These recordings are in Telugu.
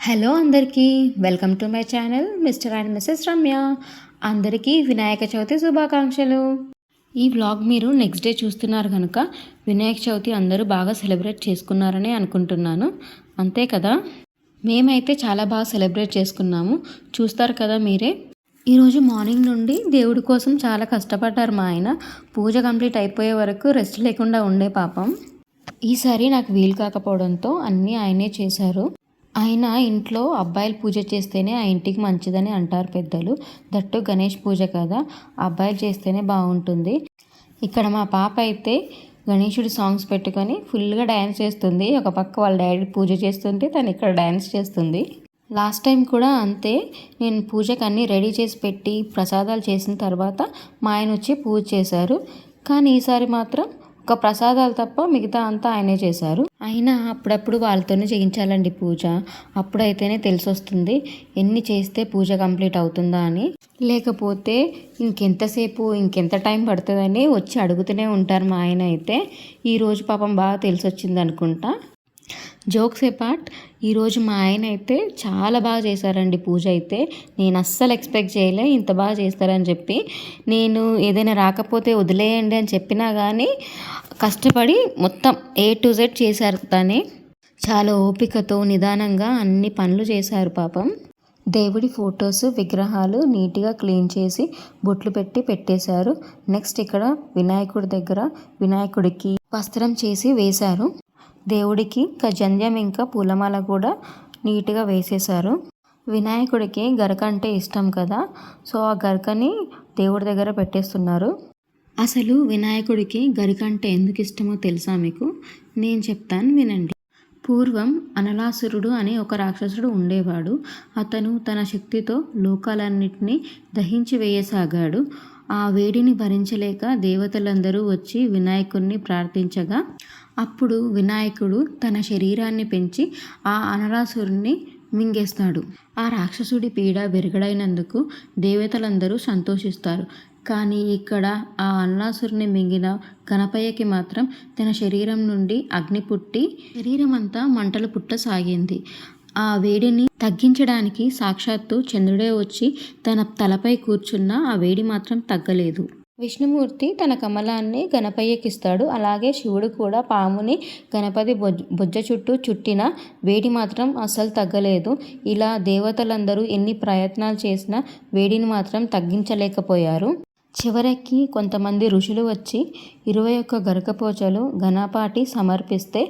హలో అందరికీ welcome to my channel mister and missus Ramya అందరికీ వినాయక చవితి శుభాకాంక్షలు. ఈ వ్లాగ్ మీరు నెక్స్ట్ డే చూస్తున్నారు కనుక వినాయక చవితి అందరూ బాగా సెలబ్రేట్ చేసుకున్నారని అనుకుంటున్నాను. అంతే కదా? మేమైతే చాలా బాగా సెలబ్రేట్ చేసుకున్నాము. చూస్తారు కదా మీరే? ఈరోజు మార్నింగ్ నుండి దేవుడి కోసం చాలా కష్టపడ్డారు మా ఆయన. పూజ కంప్లీట్ అయిపోయే వరకు రెస్ట్ లేకుండా ఉండే పాపం. ఈసారి నాకు వీలు కాకపోవడంతో అన్నీ ఆయనే చేశారు. ఆయన ఇంట్లో అబ్బాయిలు పూజ చేస్తేనే ఆ ఇంటికి మంచిదని అంటారు పెద్దలు. దట్టు గణేష్ పూజ కదా అబ్బాయిలు చేస్తేనే బాగుంటుంది. ఇక్కడ మా పాప అయితే గణేషుడి సాంగ్స్ పెట్టుకొని ఫుల్గా డ్యాన్స్ చేస్తుంది. ఒక పక్క వాళ్ళ డాడీ పూజ చేస్తుంటే తను ఇక్కడ డ్యాన్స్ చేస్తుంది. లాస్ట్ టైం కూడా అంతే. నేను పూజకు అన్నీ రెడీ చేసి పెట్టి ప్రసాదాలు చేసిన తర్వాత మా ఆయన వచ్చి పూజ చేశారు. కానీ ఈసారి మాత్రం ఒక ప్రసాదాలు తప్ప మిగతా అంతా ఆయనే చేశారు. అయినా అప్పుడప్పుడు వాళ్ళతోనే చేయించాలండి పూజ. అప్పుడైతేనే తెలిసి వస్తుంది ఎన్ని చేస్తే పూజ కంప్లీట్ అవుతుందా అని. లేకపోతే ఇంకెంతసేపు ఇంకెంత టైం పడుతుందని వచ్చి అడుగుతూనే ఉంటారు మా ఆయన అయితే. ఈరోజు పాపం బాగా తెలిసి వచ్చింది అనుకుంటా జోక్స్ పార్ట్. ఈరోజు మా ఆయన అయితే చాలా బాగా చేశారండి పూజ అయితే. నేను అస్సలు ఎక్స్పెక్ట్ చేయలే ఇంత బాగా చేస్తారని చెప్పి. నేను ఏదైనా రాకపోతే వదిలేయండి అని చెప్పినా కానీ కష్టపడి మొత్తం ఏ టు జెడ్ చేశారు తనే. చాలా ఓపికతో నిదానంగా అన్ని పనులు చేశారు పాపం. దేవుడి ఫొటోస్ విగ్రహాలు నీట్గా క్లీన్ చేసి బొట్లు పెట్టి పెట్టేశారు. నెక్స్ట్ ఇక్కడ వినాయకుడి దగ్గర వినాయకుడికి వస్త్రం చేసి వేశారు. దేవుడికి ఇంకా ఇంకా పూలమాల కూడా నీట్గా వేసేశారు. వినాయకుడికి గరక అంటే ఇష్టం కదా సో ఆ గరకని దేవుడి దగ్గర పెట్టేస్తున్నారు. అసలు వినాయకుడికి గరిక అంటే ఎందుకు ఇష్టమో తెలుసా మీకు? నేను చెప్తాను వినండి. పూర్వం అనలాసురుడు అనే ఒక రాక్షసుడు ఉండేవాడు. అతను తన శక్తితో లోకాలన్నింటినీ దహించి వేయసాగాడు. ఆ వేడిని భరించలేక దేవతలందరూ వచ్చి వినాయకుడిని ప్రార్థించగా అప్పుడు వినాయకుడు తన శరీరాన్ని పెంచి ఆ అనరాసురుణ్ణి మింగేస్తాడు. ఆ రాక్షసుడి పీడ విరగడైనందుకు దేవతలందరూ సంతోషిస్తారు. కానీ ఇక్కడ ఆ అన్నాసురుని మింగిన గణపయ్యకి మాత్రం తన శరీరం నుండి అగ్ని పుట్టి శరీరం అంతా మంటలు పుట్టసాగింది. ఆ వేడిని తగ్గించడానికి సాక్షాత్తు చంద్రుడే వచ్చి తన తలపై కూర్చున్న ఆ వేడి మాత్రం తగ్గలేదు. విష్ణుమూర్తి తన కమలాన్ని గణపయ్యకిస్తాడు. అలాగే శివుడు కూడా పాముని గణపతి బొజ్జ బొజ్జ చుట్టూ చుట్టిన వేడి మాత్రం అస్సలు తగ్గలేదు. ఇలా దేవతలందరూ ఎన్ని ప్రయత్నాలు చేసినా వేడిని మాత్రం తగ్గించలేకపోయారు. చివరికి కొంతమంది ఋషులు వచ్చి ఇరవై ఒక్క గరకపోచలు ఘనపాటి సమర్పిస్తే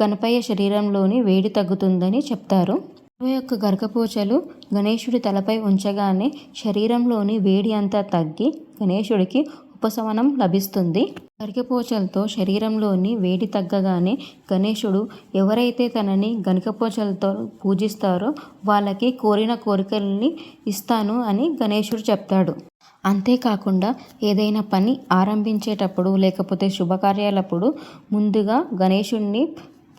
గణపయ్య శరీరంలోని వేడి తగ్గుతుందని చెప్తారు. ఇరవై ఒక్క గరకపోచలు గణేశుడి తలపై ఉంచగానే శరీరంలోని వేడి అంతా తగ్గి గణేశుడికి ఉపశమనం లభిస్తుంది. గరికపోచలతో శరీరంలోని వేడి తగ్గగానే గణేశుడు ఎవరైతే తనని గనికపోచలతో పూజిస్తారో వాళ్ళకి కోరిన కోరికల్ని ఇస్తాను అని గణేశుడు చెప్తాడు. అంతేకాకుండా ఏదైనా పని ఆరంభించేటప్పుడు లేకపోతే శుభకార్యాలప్పుడు ముందుగా గణేశుణ్ణి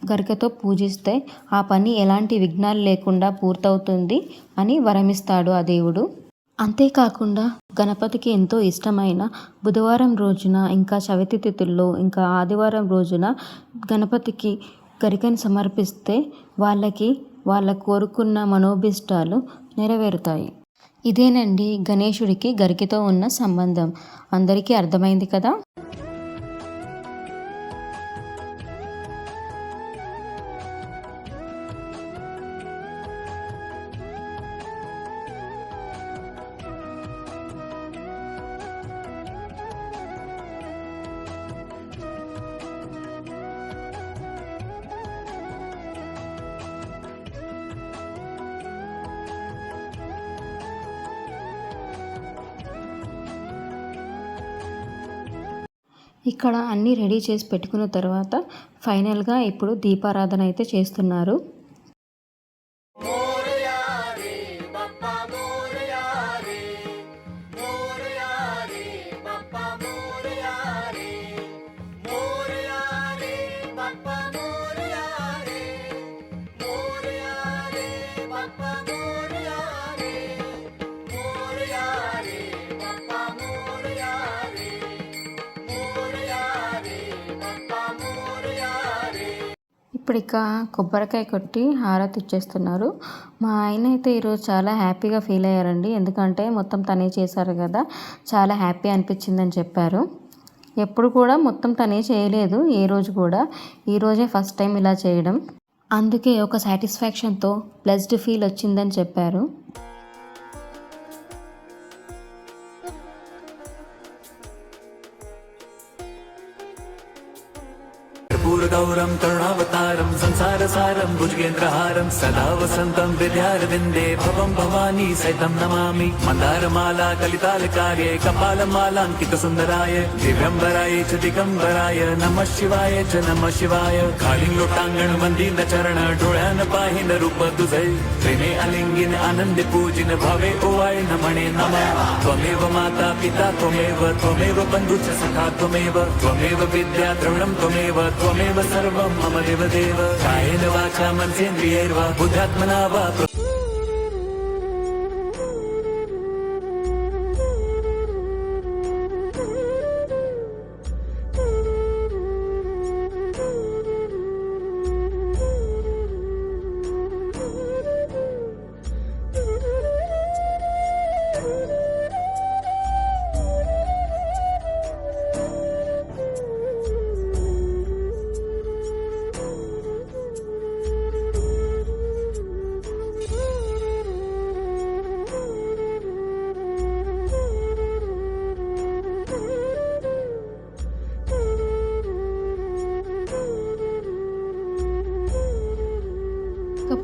గరికతో పూజిస్తే ఆ పని ఎలాంటి విఘ్నాలు లేకుండా పూర్తవుతుంది అని వరమిస్తాడు ఆ దేవుడు. అంతేకాకుండా గణపతికి ఎంతో ఇష్టమైన బుధవారం రోజున ఇంకా చవితి తిథుల్లో ఇంకా ఆదివారం రోజున గణపతికి గరికను సమర్పిస్తే వాళ్ళకి వాళ్ళ కోరుకున్న మనోభిష్టాలు నెరవేరుతాయి. ఇదేనండి గణేశుడికి గరికతో ఉన్న సంబంధం. అందరికీ అర్థమైంది కదా? ఇక్కడ అన్నీ రెడీ చేసి పెట్టుకున్న తర్వాత ఫైనల్గా ఇప్పుడు దీపారాధన అయితే చేస్తున్నారు. ఇప్పుడు ఇక కొబ్బరికాయ కొట్టి హారతి ఇచ్చేస్తున్నారు. మా ఆయన అయితే ఈరోజు చాలా హ్యాపీగా ఫీల్ అయ్యారండి. ఎందుకంటే మొత్తం తనే చేశారు కదా. చాలా హ్యాపీ అనిపించిందని చెప్పారు. ఎప్పుడు కూడా మొత్తం తనే చేయలేదు ఏ రోజు కూడా. ఈరోజే ఫస్ట్ టైం ఇలా చేయడం. అందుకే ఒక సాటిస్ఫాక్షన్తో ప్లస్డ్ ఫీల్ వచ్చిందని చెప్పారు. कर्पूरगौरं करुणावतारं संसारसारं भुजगेन्द्रहारं सदा वसन्तं, विद्यारविन्दे भवं भवानी सहितं नमामि। मन्दारमाला कलितालकार्ये कपालमालाङ्कितसुन्दराय दिव्यम्बराय च दिगम्बराय, नमः शिवाय च नमः शिवाय। लोटांगण वंदीन चरण, डोळ्यान पाहिन रूप तुझे। प्रेमे अलिंगिन आनंदे पूजिन, भावे ओवाळ नमणे नमः। त्वमेव माता पिता, त्वमेव त्वमेव बन्धुश्च सखा, त्वमेव। त्वमेव विद्या द्रविणं त्वमेव त्वमेव सर्वं मम देव देव कायेन वाचा मनसेन्द्रियैर्वा बुद्धात्मना वा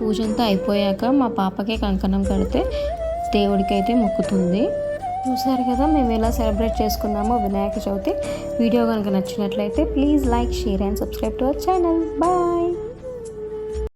పూజ అంతా అయిపోయాక మా పాపకే కంకణం కడితే దేవుడికైతే మొక్కుతుంది. చూసారు కదా మేము ఎలా సెలబ్రేట్ చేసుకున్నామో వినాయక చవితి. వీడియో కనుక నచ్చినట్లయితే please like share and subscribe to our channel. Bye!